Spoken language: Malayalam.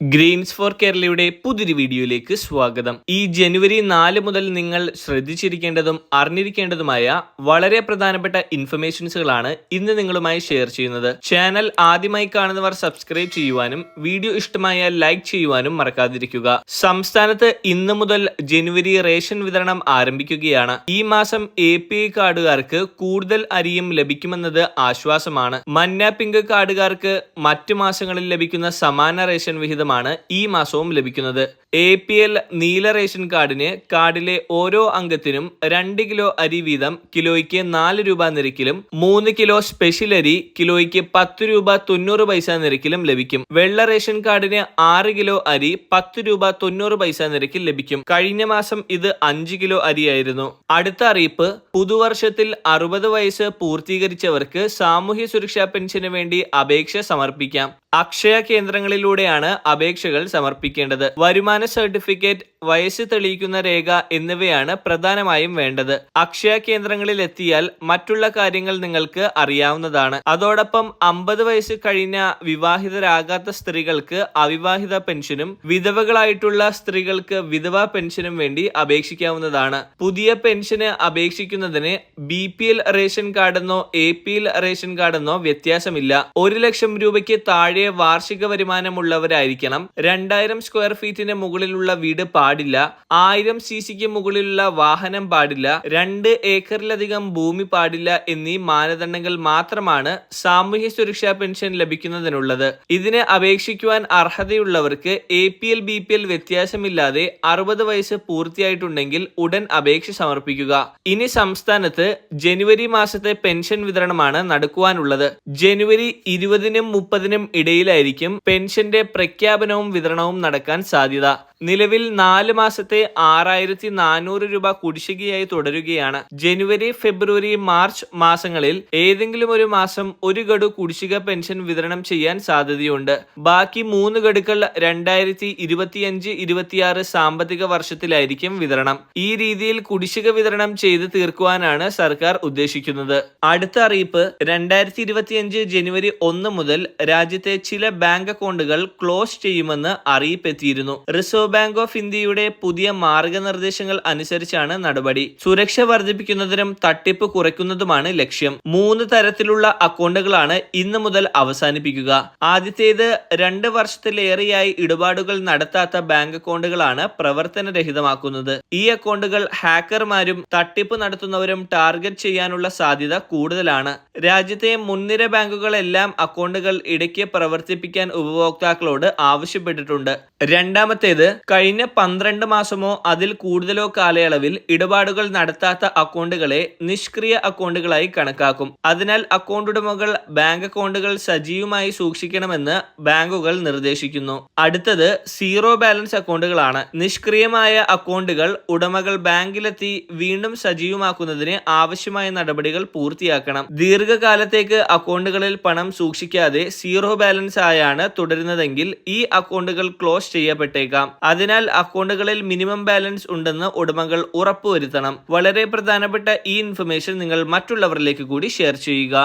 ഗ്രീൻസ് ഫോർ കേരളയുടെ പുതിയൊരു വീഡിയോയിലേക്ക് സ്വാഗതം. ഈ ജനുവരി നാല് മുതൽ നിങ്ങൾ ശ്രദ്ധിച്ചിരിക്കേണ്ടതും അറിഞ്ഞിരിക്കേണ്ടതുമായ വളരെ പ്രധാനപ്പെട്ട ഇൻഫർമേഷൻസുകളാണ് ഇന്ന് നിങ്ങളുമായി ഷെയർ ചെയ്യുന്നത്. ചാനൽ ആദ്യമായി കാണുന്നവർ സബ്സ്ക്രൈബ് ചെയ്യുവാനും വീഡിയോ ഇഷ്ടമായ ലൈക്ക് ചെയ്യുവാനും മറക്കാതിരിക്കുക. സംസ്ഥാനത്ത് ഇന്ന് മുതൽ ജനുവരി റേഷൻ വിതരണം ആരംഭിക്കുകയാണ്. ഈ മാസം എ പി ഐ കാർഡുകാർക്ക് കൂടുതൽ അരിയും ലഭിക്കുമെന്നത് ആശ്വാസമാണ്. മന്ന പിങ്ക് കാർഡുകാർക്ക് മറ്റു മാസങ്ങളിൽ ലഭിക്കുന്ന സമാന റേഷൻ വിഹിതമാണ് ഈ മാസവും ലഭിക്കുന്നത്. എ പി എൽ നീല റേഷൻ കാർഡിന് കാർഡിലെ ഓരോ അംഗത്തിനും രണ്ട് കിലോ അരി വീതം കിലോയ്ക്ക് നാല് രൂപ നിരക്കിലും മൂന്ന് കിലോ സ്പെഷ്യൽ അരി കിലോയ്ക്ക് പത്ത് രൂപ തൊണ്ണൂറ് പൈസ നിരക്കിലും ലഭിക്കും. വെള്ള റേഷൻ കാർഡിന് ആറ് കിലോ അരി പത്ത് രൂപ തൊണ്ണൂറ് പൈസ നിരക്കിൽ ലഭിക്കും. കഴിഞ്ഞ മാസം ഇത് അഞ്ച് കിലോ അരിയായിരുന്നു. അടുത്ത അറിയിപ്പ് പുതുവർഷത്തിൽ അറുപത് വയസ്സ് പൂർത്തീകരിച്ചവർക്ക് സാമൂഹ്യ സുരക്ഷാ പെൻഷന് വേണ്ടി അപേക്ഷ സമർപ്പിക്കാം. അക്ഷയ കേന്ദ്രങ്ങളിലൂടെയാണ് അപേക്ഷകൾ സമർപ്പിക്കേണ്ടത്. വരുമാന സർട്ടിഫിക്കറ്റ് വയസ്സ് തെളിയിക്കുന്ന രേഖ എന്നിവയാണ് പ്രധാനമായും വേണ്ടത്. അക്ഷയ കേന്ദ്രങ്ങളിൽ എത്തിയാൽ മറ്റുള്ള കാര്യങ്ങൾ നിങ്ങൾക്ക് അറിയാവുന്നതാണ്. അതോടൊപ്പം അമ്പത് വയസ്സ് കഴിഞ്ഞ വിവാഹിതരാകാത്ത സ്ത്രീകൾക്ക് അവിവാഹിത പെൻഷനും വിധവകളായിട്ടുള്ള സ്ത്രീകൾക്ക് വിധവാ പെൻഷനും വേണ്ടി അപേക്ഷിക്കാവുന്നതാണ്. പുതിയ പെൻഷന് അപേക്ഷിക്കുന്നതിന് ബി പി എൽ റേഷൻ കാർഡെന്നോ എ പി എൽ റേഷൻ കാർഡെന്നോ വ്യത്യാസമില്ല. ഒരു ലക്ഷം രൂപയ്ക്ക് താഴെ വാർഷിക വരുമാനമുള്ളവരായിരിക്കണം. രണ്ടായിരം സ്ക്വയർ ഫീറ്റിന് മുകളിലുള്ള വീട് പാടില്ല. ആയിരം സി സിക്ക് മുകളിലുള്ള വാഹനം പാടില്ല. രണ്ട് ഏക്കറിലധികം ഭൂമി പാടില്ല എന്നീ മാനദണ്ഡങ്ങൾ മാത്രമാണ് സാമൂഹ്യ സുരക്ഷാ പെൻഷൻ ലഭിക്കുന്നതിനുള്ളത്. ഇതിന് അപേക്ഷിക്കുവാൻ അർഹതയുള്ളവർക്ക് A P L B P L വ്യത്യാസമില്ലാതെ അറുപത് വയസ്സ് പൂർത്തിയായിട്ടുണ്ടെങ്കിൽ ഉടൻ അപേക്ഷ സമർപ്പിക്കുക. ഇനി സംസ്ഥാനത്ത് ജനുവരി മാസത്തെ പെൻഷൻ വിതരണമാണ് നടക്കുവാനുള്ളത്. ജനുവരി ഇരുപതിനും മുപ്പതിനും ഇടയിലായിരിക്കും പെൻഷന്റെ പ്രഖ്യാപനവും വിതരണവും നടക്കാൻ സാധ്യത. നിലവിൽ നാല് മാസത്തെ ആറായിരത്തി നാനൂറ് രൂപ കുടിശ്ശികയായി തുടരുകയാണ്. ജനുവരി ഫെബ്രുവരി മാർച്ച് മാസങ്ങളിൽ ഏതെങ്കിലും ഒരു മാസം ഒരു ഗഡു കുടിശ്ശിക പെൻഷൻ വിതരണം ചെയ്യാൻ സാധ്യതയുണ്ട്. ബാക്കി മൂന്ന് ഗഡുക്കൾ രണ്ടായിരത്തി ഇരുപത്തിയഞ്ച് ഇരുപത്തിയാറ് സാമ്പത്തിക വർഷത്തിലായിരിക്കും വിതരണം. ഈ രീതിയിൽ കുടിശ്ശിക വിതരണം ചെയ്ത് തീർക്കുവാനാണ് സർക്കാർ ഉദ്ദേശിക്കുന്നത്. അടുത്ത അറിയിപ്പ് രണ്ടായിരത്തി ഇരുപത്തിയഞ്ച് ജനുവരി ഒന്ന് മുതൽ രാജ്യത്തെ ചില ബാങ്ക് അക്കൗണ്ടുകൾ ക്ലോസ് ചെയ്യുമെന്ന് അറിയിപ്പെത്തിയിരുന്നു. റിസർവ് ബാങ്ക് ഓഫ് ഇന്ത്യയുടെ പുതിയ മാർഗനിർദ്ദേശങ്ങൾ അനുസരിച്ചാണ് നടപടി. സുരക്ഷ വർദ്ധിപ്പിക്കുന്നതിനും തട്ടിപ്പ് കുറയ്ക്കുന്നതുമാണ് ലക്ഷ്യം. മൂന്ന് തരത്തിലുള്ള അക്കൗണ്ടുകളാണ് ഇന്ന് മുതൽ അവസാനിപ്പിക്കുക. ആദ്യത്തേത് രണ്ട് വർഷത്തിലേറെയായി ഇടപാടുകൾ നടത്താത്ത ബാങ്ക് അക്കൗണ്ടുകളാണ് പ്രവർത്തനരഹിതമാക്കുന്നത്. ഈ അക്കൗണ്ടുകൾ ഹാക്കർമാരും തട്ടിപ്പ് നടത്തുന്നവരും ടാർഗറ്റ് ചെയ്യാനുള്ള സാധ്യത കൂടുതലാണ്. രാജ്യത്തെ മുൻനിര ബാങ്കുകളെല്ലാം അക്കൗണ്ടുകൾ ഇടയ്ക്ക് പ്രവർത്തിപ്പിക്കാൻ ഉപഭോക്താക്കളോട് ആവശ്യപ്പെട്ടിട്ടുണ്ട്. രണ്ടാമത്തേത് കഴിഞ്ഞ പന്ത്രണ്ട് മാസമോ അതിൽ കൂടുതലോ കാലയളവിൽ ഇടപാടുകൾ നടത്താത്ത അക്കൗണ്ടുകളെ നിഷ്ക്രിയ അക്കൗണ്ടുകളായി കണക്കാക്കും. അതിനാൽ അക്കൗണ്ട് ഉടമകൾ ബാങ്ക് അക്കൗണ്ടുകൾ സജീവമായി സൂക്ഷിക്കണമെന്ന് ബാങ്കുകൾ നിർദ്ദേശിക്കുന്നു. അടുത്തത് സീറോ ബാലൻസ് അക്കൗണ്ടുകളാണ്. നിഷ്ക്രിയമായ അക്കൗണ്ടുകൾ ഉടമകൾ ബാങ്കിലെത്തി വീണ്ടും സജീവമാക്കുന്നതിന് ആവശ്യമായ നടപടികൾ പൂർത്തിയാക്കണം. ദീർഘകാലത്തേക്ക് അക്കൗണ്ടുകളിൽ പണം സൂക്ഷിക്കാതെ സീറോ ബാലൻസ് ആയാണ് തുടരുന്നതെങ്കിൽ ഈ അക്കൗണ്ടുകൾ ക്ലോസ് ചെയ്യപ്പെട്ടേക്കാം. അതിനാൽ അക്കൗണ്ടുകളിൽ മിനിമം ബാലൻസ് ഉണ്ടെന്ന് ഉടമകൾ ഉറപ്പുവരുത്തണം. വളരെ പ്രധാനപ്പെട്ട ഈ ഇൻഫർമേഷൻ നിങ്ങൾ മറ്റുള്ളവരിലേക്ക് കൂടി ഷെയർ ചെയ്യുക.